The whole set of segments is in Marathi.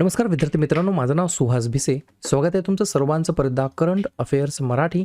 नमस्कार विद्यार्थी मित्रांनो माझं नाव सुहास भिसे. स्वागत आहे तुमचं सर्वांचं परदा करंट अफेअर्स मराठी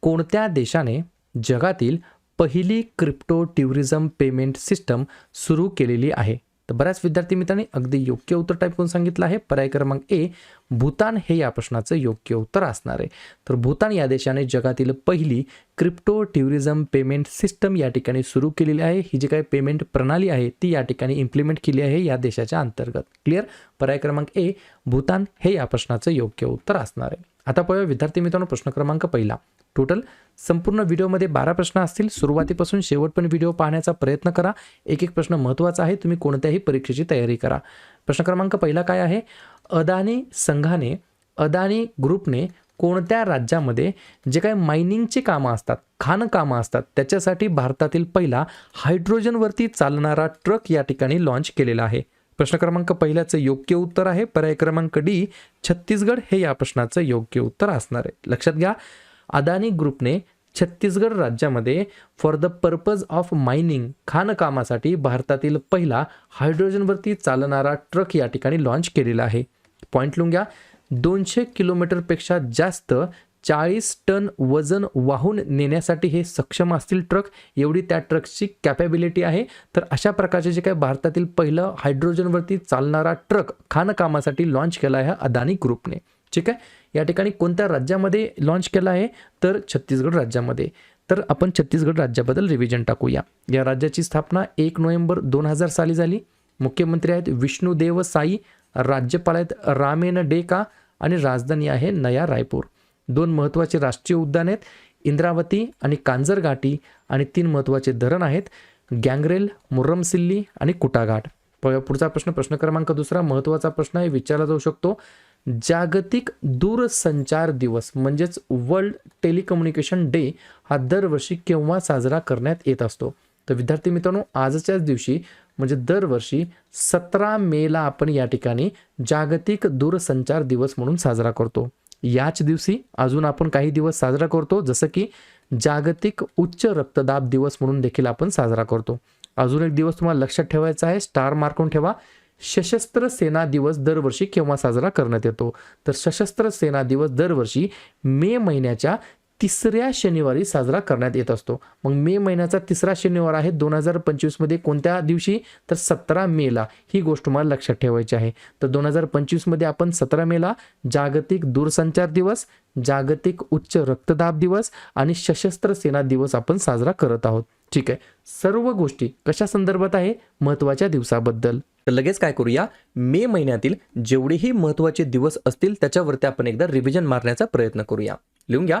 कोणत्या देशाने जगातील पहिली क्रिप्टो ट्युरिझम पेमेंट सिस्टम सुरू केलेली आहे? तर बऱ्याच विद्यार्थी मित्रांनी अगदी योग्य उत्तर टाईप करून सांगितलं आहे. पर्याय क्रमांक ए भूतान हे या प्रश्नाचं योग्य उत्तर असणार आहे. तर भूतान या देशाने जगातील पहिली क्रिप्टो ट्युरिझम पेमेंट सिस्टम या ठिकाणी सुरू केलेली आहे. ही जी काही पेमेंट प्रणाली आहे ती या ठिकाणी इम्प्लिमेंट केली आहे या देशाच्या अंतर्गत. क्लिअर पर्याय क्रमांक ए भूतान हे या प्रश्नाचं योग्य उत्तर असणार आहे. आता पाहूया विद्यार्थी मित्रांनो प्रश्न क्रमांक पहिला. टोटल संपूर्ण व्हिडिओमध्ये बारा प्रश्न असतील. सुरुवातीपासून शेवट पण व्हिडिओ पाहण्याचा प्रयत्न करा. एक एक प्रश्न महत्त्वाचा आहे. तुम्ही कोणत्याही परीक्षेची तयारी करा. प्रश्न क्रमांक पहिला काय आहे? अदानी संघाने अदानी ग्रुपने कोणत्या राज्यामध्ये जे काही मायनिंगची कामं असतात खाणकामं असतात त्याच्यासाठी भारतातील पहिला हायड्रोजनवरती चालणारा ट्रक या ठिकाणी लॉन्च केलेला आहे. प्रश्न क्रमांक पहिल्याचं योग्य उत्तर आहे. पर्याय क्रमांक डी छत्तीसगड हे या प्रश्नाचं योग्य उत्तर असणार आहे. लक्षात घ्या. अदानी ग्रुपने छत्तीसगड राज्यामध्ये for the purpose of mining खाणकामासाठी भारतातील पहिला हायड्रोजनवरती चालणारा ट्रक या ठिकाणी लॉन्च केलेला आहे. पॉईंट लुंग घ्या दोनशे किलोमीटरपेक्षा जास्त चाळीस टन वजन वाहून नेण्यासाठी हे सक्षम असतील ट्रक एवढी त्या ट्रकची कॅपॅबिलिटी आहे. तर अशा प्रकारचे जे काही भारतातील पहिलं हायड्रोजनवरती चालणारा ट्रक खाणकामासाठी लॉन्च केला आहे अदानी ग्रुपने. ठीक आहे? या ठिकाणी कोणत्या राज्यामध्ये लॉन्च केला आहे? तर छत्तीसगड राज्यामध्ये. तर आपण छत्तीसगड राज्याबद्दल रिव्हिजन टाकूया. या राज्याची स्थापना एक नोव्हेंबर दोन हजार साली झाली. मुख्यमंत्री आहेत विष्णुदेव साई राज्यपाल आहेत रामेन डेका आणि राजधानी आहे नया रायपूर. दोन महत्त्वाचे राष्ट्रीय उद्यान आहेत इंद्रावती आणि कांजरघाटी. आणि तीन महत्त्वाचे धरण आहेत गँगरेल मुर्रमसिल्ली आणि कुटाघाट. पुढचा प्रश्न प्रश्न क्रमांक दुसरा महत्त्वाचा प्रश्न आहे विचारला जाऊ शकतो. जागतिक दूरसंचार दिवस म्हणजेच वर्ल्ड टेलिकम्युनिकेशन डे हा दरवर्षी केव्हा साजरा करण्यात येत असतो? तर विद्यार्थी मित्रांनो आजच्याच दिवशी म्हणजे दरवर्षी सतरा मेला आपण या ठिकाणी जागतिक दूरसंचार दिवस म्हणून साजरा करतो. याच दिवशी अजून आपण काही दिवस साजरा करतो जसं की जागतिक उच्च रक्तदाब दिवस म्हणून देखील आपण साजरा करतो. अजून एक दिवस तुम्हाला लक्षात ठेवायचा आहे स्टार मार्कून ठेवा. सशस्त्र सेना दिवस दरवर्षी केव्हा साजरा करण्यात येतो? तर सशस्त्र सेना दिवस दरवर्षी मे महिन्याच्या तिसऱ्या शनिवारी साजरा करण्यात येत असतो. मग मे महिन्याचा तिसरा शनिवार आहे दोन हजार पंचवीसमध्ये कोणत्या दिवशी? तर सतरा मेला. ही गोष्ट मला लक्षात ठेवायची आहे. तर दोन हजार पंचवीसमध्ये आपण सतरा मेला जागतिक दूरसंचार दिवस जागतिक उच्च रक्तदाब दिवस आणि सशस्त्र सेना दिवस आपण साजरा करत आहोत. ठीक आहे. सर्व गोष्टी कशा संदर्भात आहे? महत्त्वाच्या दिवसाबद्दल. तर लगेच काय करूया? मे महिन्यातील जेवढेही महत्त्वाचे दिवस असतील त्याच्यावरती आपण एकदा रिव्हिजन मारण्याचा प्रयत्न करूया. लिहून घ्या.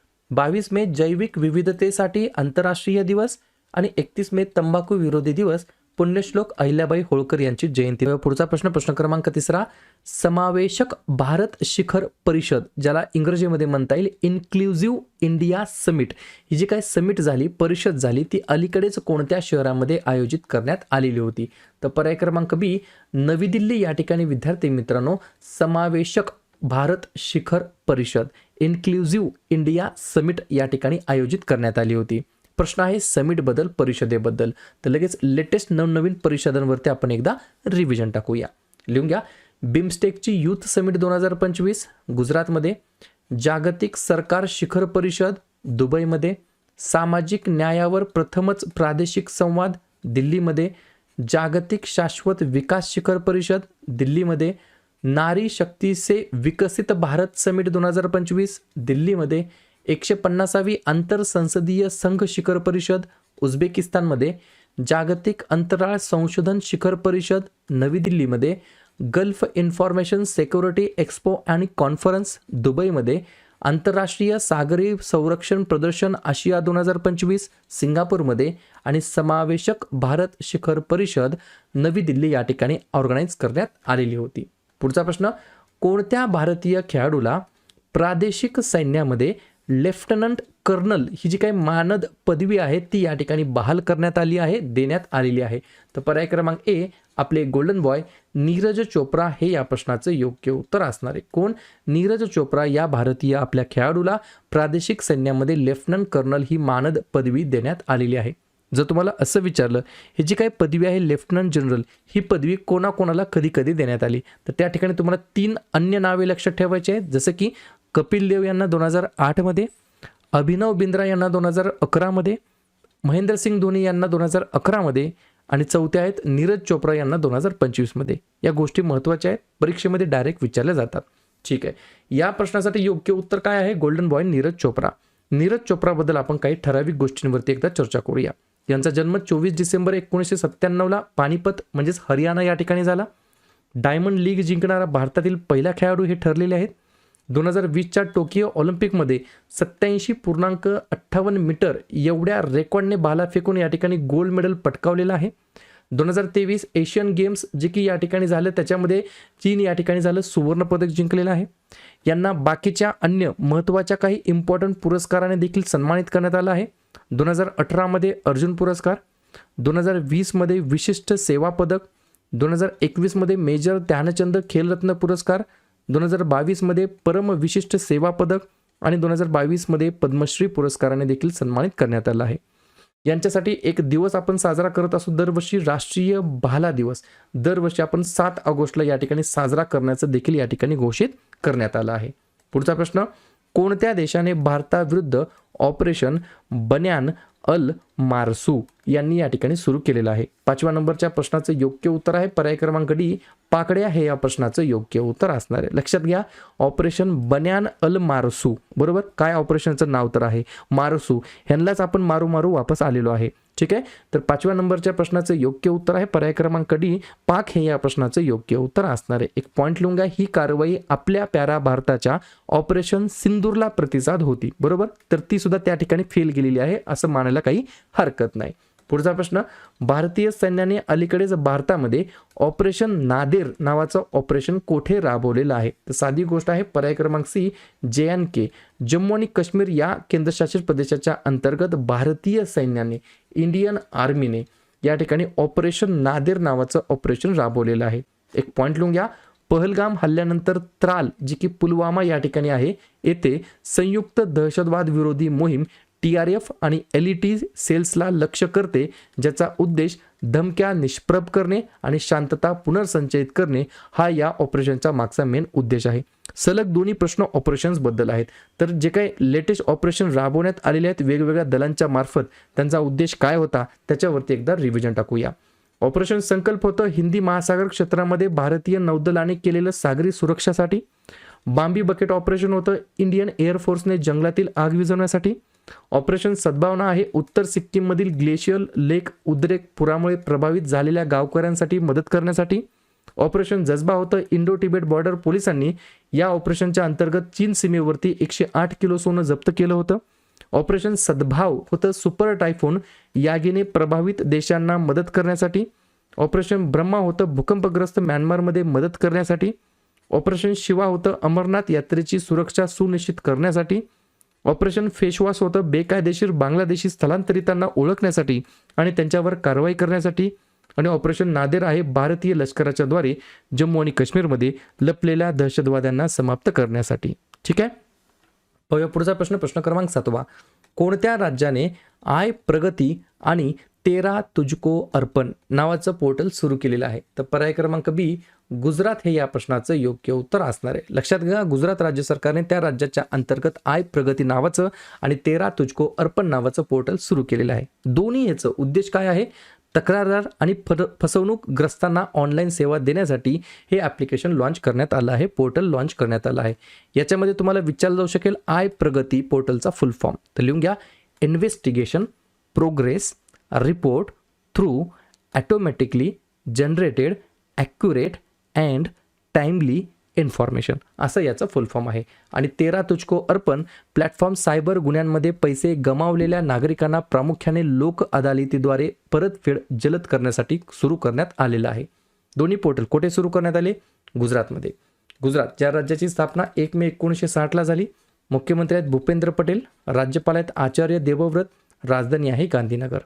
बावीस मे जैविक विविधतेसाठी आंतरराष्ट्रीय दिवस आणि एकतीस मे तंबाखू विरोधी दिवस पुण्यश्लोक अहिल्याबाई होळकर यांची जयंती. पुढचा प्रश्न प्रश्न क्रमांक तिसरा समावेशक भारत शिखर परिषद ज्याला इंग्रजीमध्ये म्हणता येईल इन्क्लुझिव्ह इंडिया समिट ही जी काही समिट झाली परिषद झाली ती अलीकडेच कोणत्या शहरामध्ये आयोजित करण्यात आलेली होती? तर पर्याय क्रमांक बी नवी दिल्ली या ठिकाणी विद्यार्थी मित्रांनो समावेशक भारत शिखर परिषद. इन्क्लुझिव्ह इंडिया समिट या ठिकाणी आयोजित करण्यात आली होती. प्रश्न आहे समिटबद्दल परिषदेबद्दल. तर लगेच लेटेस्ट नवनवीन परिषदांवरती आपण एकदा रिव्हिजन टाकूया. लिहून घ्या. बिमस्टेकची यूथ समिट दोन हजार पंचवीस गुजरातमध्ये. जागतिक सरकार शिखर परिषद दुबईमध्ये. सामाजिक न्यायावर प्रथमच प्रादेशिक संवाद दिल्लीमध्ये. जागतिक शाश्वत विकास शिखर परिषद दिल्लीमध्ये. नारी शक्ती से विकसित भारत समिट दोन हजार पंचवीस दिल्लीमध्ये एकशे पन्नासावी आंतरसंसदीय संघ शिखर परिषद उझबेकिस्तानमध्ये जागतिक अंतराळ संशोधन शिखर परिषद नवी दिल्लीमध्ये गल्फ इन्फॉर्मेशन सेक्युरिटी एक्स्पो आणि कॉन्फरन्स दुबईमध्ये आंतरराष्ट्रीय सागरी संरक्षण प्रदर्शन आशिया दोन हजार पंचवीस सिंगापूरमध्ये आणि समावेशक भारत शिखर परिषद नवी दिल्ली या ठिकाणी ऑर्गनाईज करण्यात आलेली होती. पुढचा प्रश्न कोणत्या भारतीय खेळाडूला प्रादेशिक सैन्यामध्ये लेफ्टनंट कर्नल ही जी काही मानद पदवी आहे ती या ठिकाणी बहाल करण्यात आली आहे देण्यात आलेली आहे? तर पर्याय क्रमांक ए आपले गोल्डन बॉय नीरज चोप्रा हे या प्रश्नाचं योग्य उत्तर असणार आहे. कोण? नीरज चोप्रा या भारतीय आपल्या खेळाडूला प्रादेशिक सैन्यामध्ये लेफ्टनंट कर्नल ही मानद पदवी देण्यात आलेली आहे. जर तुम्हाला असं विचारलं ही जी काही पदवी आहे लेफ्टनंट जनरल ही पदवी कोणाकोणाला कधी कधी देण्यात आली? तर त्या ठिकाणी तुम्हाला तीन अन्य नावे लक्षात ठेवायची आहेत. जसं की कपिल देव यांना दोन हजार आठमध्ये अभिनव बिंद्रा यांना दोन हजार अकरामध्ये महेंद्रसिंग धोनी यांना दोन हजार अकरामध्ये आणि चौथ्या आहेत नीरज चोप्रा यांना दोन हजार पंचवीसमध्ये या गोष्टी महत्त्वाच्या आहेत. परीक्षेमध्ये डायरेक्ट विचारल्या जातात. ठीक आहे. या प्रश्नासाठी योग्य उत्तर काय आहे? Golden boy Neeraj Chopra. Neeraj चोप्राबद्दल आपण काही ठराविक गोष्टींवरती एकदा चर्चा करूया. यांचा जन्म चोवीस डिसेंबर एकोणीसशे सत्त्याण्णवला पानिपत म्हणजेच हरियाणा या ठिकाणी झाला. डायमंड लीग जिंकणारा भारतातील पहिला खेळाडू हे ठरलेले आहेत. दोन हजार वीसच्या टोकियो ऑलिम्पिकमध्ये सत्याऐंशी पूर्णांक अठ्ठावन्न मीटर एवढ्या रेकॉर्डने भाला फेकून या ठिकाणी गोल्ड मेडल पटकावलेलं आहे. दोन हजार तेवीस एशियन गेम्स जे की या ठिकाणी झालं त्याच्यामध्ये चीन या ठिकाणी झालं सुवर्णपदक जिंकलेलं आहे. यांना बाकीच्या अन्य महत्त्वाच्या काही इम्पॉर्टंट पुरस्काराने देखील सन्मानित करण्यात आलं आहे. दोन हजार अठरामध्ये अर्जुन पुरस्कार दोन हजार वीसमध्ये विशिष्ट सेवा पदक दोन हजार एकवीसमध्ये मेजर ध्यानचंद खेलरत्न पुरस्कार दोन हजार बावीसमध्ये परम विशिष्ट सेवा पदक आणि दोन हजार बावीसमध्ये पद्मश्री पुरस्काराने देखील सन्मानित करण्यात आलं आहे. यांच्यासाठी एक दिवस आपण साजरा करत असू दरवर्षी राष्ट्रीय भाला दिवस. दरवर्षी आपण सात ऑगस्टला या ठिकाणी साजरा करण्याचं देखील या ठिकाणी घोषित करण्यात आलं आहे. पुढचा प्रश्न कोणत्या देशाने भारताविरुद्ध ऑपरेशन बन्यान अल मारसू यांनी या ठिकाणी सुरू केलेलं आहे? पाचव्या नंबरच्या प्रश्नाचं योग्य उत्तर आहे. पर्याय क्रमांक डी पाकड्या हे या प्रश्नाचं योग्य उत्तर असणार आहे. लक्षात घ्या ऑपरेशन बन्यान अल मारसू बरोबर? काय ऑपरेशनचं नाव तर आहे? मारसू ह्यांनाच आपण मारू मारू वापस आलेलो आहे. ठीक आहे? तर पाचव्या नंबरच्या प्रश्नाचं योग्य उत्तर आहे. पर्याय क्रमांक डी पाक हे या प्रश्नाचं योग्य उत्तर असणार आहे. एक पॉईंट लिहून घ्या. ही कारवाई आपल्या प्यारा भारताच्या ऑपरेशन सिंदूरला प्रतिसाद होती. बरोबर? तर ती सुद्धा त्या ठिकाणी फेल गेलेली आहे असं मानायला काही हरकत नाही. पुढचा प्रश्न भारतीय सैन्याने अलीकडेच भारतामध्ये ऑपरेशन नादेर नावाचं ऑपरेशन कोठे राबवलेलं आहे? तर साधी गोष्ट आहे पर्याय क्रमांक सी जे एन के. जम्मू आणि काश्मीर या केंद्रशासित प्रदेशाच्या अंतर्गत भारतीय सैन्याने इंडियन आर्मीने या ठिकाणी ऑपरेशन नादेर नावाचं ऑपरेशन राबवलेलं आहे. एक पॉईंट लिहून घ्या. पहलगाम हल्ल्यानंतर त्राल जी की पुलवामा या ठिकाणी आहे येथे संयुक्त दहशतवाद विरोधी मोहीम टी आर एफ आणि एल ई टी सेल्सला लक्ष्य करते ज्याचा उद्देश धमक्या निष्प्रभ करणे आणि शांतता पुनर्संचयित करणे हा या ऑपरेशनचा मागचा मेन उद्देश आहे. सलग दोन्ही प्रश्न ऑपरेशन्सबद्दल आहेत. तर जे काही लेटेस्ट ऑपरेशन राबवण्यात आलेले आहेत वेगवेगळ्या दलांच्या मार्फत त्यांचा उद्देश काय होता त्याच्यावरती एकदा रिव्हिजन टाकूया. ऑपरेशन संकल्प होतं हिंदी महासागर क्षेत्रामध्ये भारतीय नौदलाने केलेलं सागरी सुरक्षासाठी. बांबी बकेट ऑपरेशन होतं इंडियन एअरफोर्सने जंगलातील आग विझवण्यासाठी. ऑपरेशन सद्भावना आहे. उत्तर सिक्कीममधील ग्लेशियल लेक उद्रेक पुरामुळे प्रभावित झालेल्या गावकऱ्यांसाठी मदत करण्यासाठी ऑपरेशन जज्बा होतं. इंडो तिबेट बॉर्डर पोलिसांनी या ऑपरेशनच्या अंतर्गत चीन सीमेवरती एकशे आठ किलो सोनं जप्त केलं होतं. ऑपरेशन सद्भाव होतं सुपर टायफोन यागीने प्रभावित देशांना मदत करण्यासाठी. ऑपरेशन ब्रह्मा होतं भूकंपग्रस्त म्यानमारमध्ये मदत करण्यासाठी. ऑपरेशन शिवा होतं अमरनाथ यात्रेची सुरक्षा सुनिश्चित करण्यासाठी. ऑपरेशन फेशवॉश होतं बेकायदेशीर बांगलादेशी स्थलांतरितांना ओळखण्यासाठी आणि त्यांच्यावर कारवाई करण्यासाठी. आणि ऑपरेशन नादेर आहे भारतीय लष्कराच्या द्वारे जम्मू आणि काश्मीरमध्ये लपलेल्या दहशतवाद्यांना समाप्त करण्यासाठी. ठीक आहे? पुढचा प्रश्न प्रश्न क्रमांक सातवा. कोणत्या राज्याने आय प्रगती आणि तेरा तुझको अर्पण नावाचं पोर्टल सुरू केलेलं आहे. तर पर्याय क्रमांक बी गुजरात हे या प्रश्नाचं योग्य उत्तर असणार आहे. लक्षात घ्या गुजरात राज्य सरकारने त्या राज्याच्या अंतर्गत आय प्रगती नावाचं आणि तेरा तुझको अर्पण नावाचं पोर्टल सुरू केलेलं आहे. दोन्ही याचं उद्देश काय आहे? तक्रारदार आणि फर फसवणूकग्रस्तांना ऑनलाईन सेवा देण्यासाठी हे ॲप्लिकेशन लॉन्च करण्यात आलं आहे पोर्टल लॉन्च करण्यात आलं आहे. याच्यामध्ये तुम्हाला विचारलं जाऊ शकेल आय प्रगती पोर्टलचा फुल फॉर्म. तर लिहून घ्या investigation progress report through automatically generated accurate and timely information असं याचं फुल फॉर्म आहे. आणि तेरा तुचको अर्पण प्लॅटफॉर्म सायबर गुन्ह्यांमध्ये पैसे गमावलेल्या नागरिकांना प्रामुख्याने लोक अदालतीद्वारे परतफेड जलद करण्यासाठी सुरू करण्यात आलेलं आहे. दोन्ही पोर्टल कुठे सुरू करण्यात आले? गुजरातमध्ये. गुजरात ज्या राज्याची स्थापना एक मे एकोणीसशे साठला झाली मुख्यमंत्री आहेत भूपेंद्र पटेल राज्यपाल आहेत आचार्य देवव्रत राजधानी आहे गांधीनगर.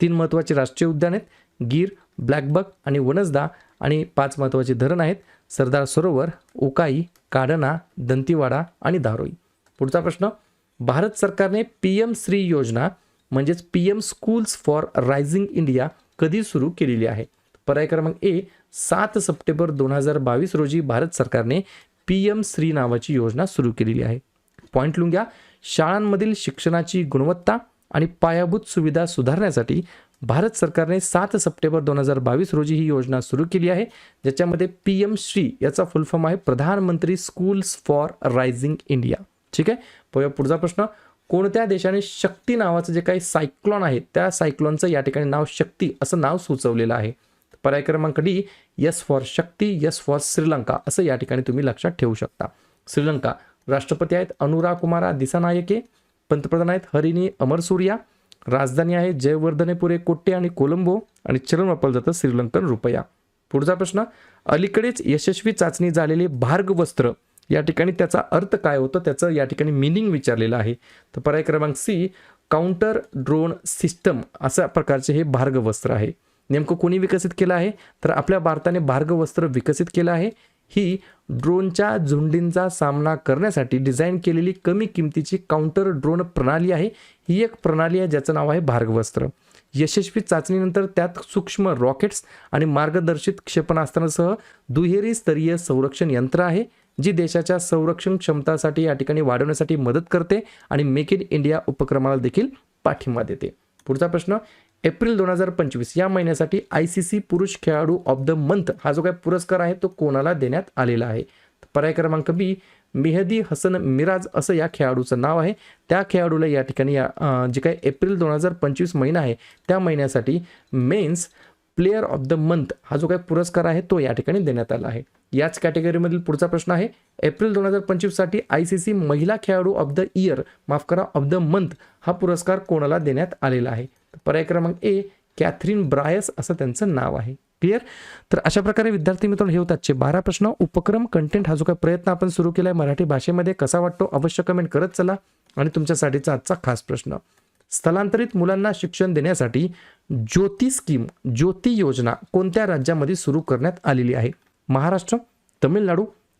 तीन महत्त्वाचे राष्ट्रीय उद्यान आहेत. गीर ब्लॅकबक आणि वनसदा आणि पाच महत्त्वाचे धरण आहेत. सरदार सरोवर उकाई काडना दंतीवाडा आणि दारोई पुढचा प्रश्न भारत सरकारने पी एम श्री योजना म्हणजेच P M schools for rising India कधी सुरू केलेली आहे? पर्याय क्रमांक ए सात सप्टेंबर दोन हजार बावीस रोजी भारत सरकारने पी एम श्री नावाची योजना सुरू केलेली आहे. पॉईंट लिहून घ्या शाळांमधील शिक्षणाची गुणवत्ता आणि पायाभूत सुविधा सुधारण्यासाठी भारत सरकारने सात सप्टेंबर दोन हजार बावीस रोजी ही योजना सुरू केली आहे ज्याच्यामध्ये पी एम श्री याचा फुल फॉर्म आहे प्रधानमंत्री स्कूल्स फॉर रायझिंग इंडिया. ठीक आहे? पाहूया पुढचा प्रश्न. कोणत्या देशाने शक्ती नावाचं जे काही सायक्लॉन आहे त्या सायक्लॉनचं या ठिकाणी नाव शक्ती असं नाव सुचवलेलं आहे? पर्याय क्रमांक D yes for Shakti yes for Sri Lanka असं या ठिकाणी तुम्ही लक्षात ठेवू शकता. श्रीलंका राष्ट्रपती आहेत अनुरा कुमारा दिसानायके पंतप्रधान आहेत हरिणी अमरसूर्या राजधानी आहे जयवर्धनेपुरे कोट्टे आणि कोलंबो आणि चलन वापरलं जातं श्रीलंकन रुपया. पुढचा प्रश्न अलीकडेच यशस्वी चाचणी झालेले भार्ग वस्त्र या ठिकाणी त्याचा अर्थ काय होतं? त्याचं या ठिकाणी मिनिंग विचारलेलं आहे. तर पर्याय क्रमांक सी काउंटर ड्रोन सिस्टम अशा प्रकारचे हे भार्ग वस्त्र आहे. नेमकं कोणी विकसित केलं आहे? तर आपल्या भारताने भार्ग वस्त्र विकसित केलं आहे. ही ड्रोनच्या झुंडींचा सामना करण्यासाठी डिझाईन केलेली कमी किमतीची काउंटर ड्रोन प्रणाली आहे. ही एक प्रणाली आहे ज्याचं नाव आहे भार्गवस्त्र. यशस्वी चाचणीनंतर त्यात सूक्ष्म रॉकेट्स आणि मार्गदर्शित क्षेपणास्त्रांसह दुहेरी स्तरीय संरक्षण यंत्र आहे जी देशाच्या संरक्षण क्षमतासाठी या ठिकाणी वाढवण्यासाठी मदत करते आणि मेक इन इंडिया उपक्रमाला देखील पाठिंबा देते. पुढचा प्रश्न एप्रिल दोन हजार पंचवीस या महिन्यासाठी आय सी सी पुरुष खेळाडू ऑफ द मंथ हा जो काही पुरस्कार आहे तो कोणाला देण्यात आलेला आहे? पर्याय क्रमांक बी मेहदी हसन मिराज असं या खेळाडूचं नाव आहे. त्या खेळाडूला या ठिकाणी या जे काही एप्रिल दोन हजार पंचवीस महिना आहे त्या महिन्यासाठी men's player of the month हा जो काही पुरस्कार आहे तो या ठिकाणी देण्यात आला आहे. याच कॅटेगरीमधील पुढचा प्रश्न आहे. एप्रिल दोन हजार पंचवीससाठी आय सी सी महिला खेळाडू ऑफ द इयर माफ करा ऑफ द मंथ हा पुरस्कार कोणाला देण्यात आलेला आहे? पर्याय क्रमांक ए कॅथरीन ब्रायस असं त्यांचं नाव आहे. क्लिअर तर अशा प्रकारे विद्यार्थी मित्रांनो हे होतातचे बारा प्रश्न. उपक्रम कंटेंट हा जो काही प्रयत्न आपण सुरू केला आहे मराठी भाषेमध्ये कसा वाटतो अवश्य कमेंट करत चला. आणि तुमच्यासाठीचा आजचा खास प्रश्न. स्थलांतरित मुलांना शिक्षण देण्यासाठी ज्योती स्कीम ज्योती योजना कोणत्या राज्यामध्ये सुरू करण्यात आलेली आहे? महाराष्ट्र तमिळनाडू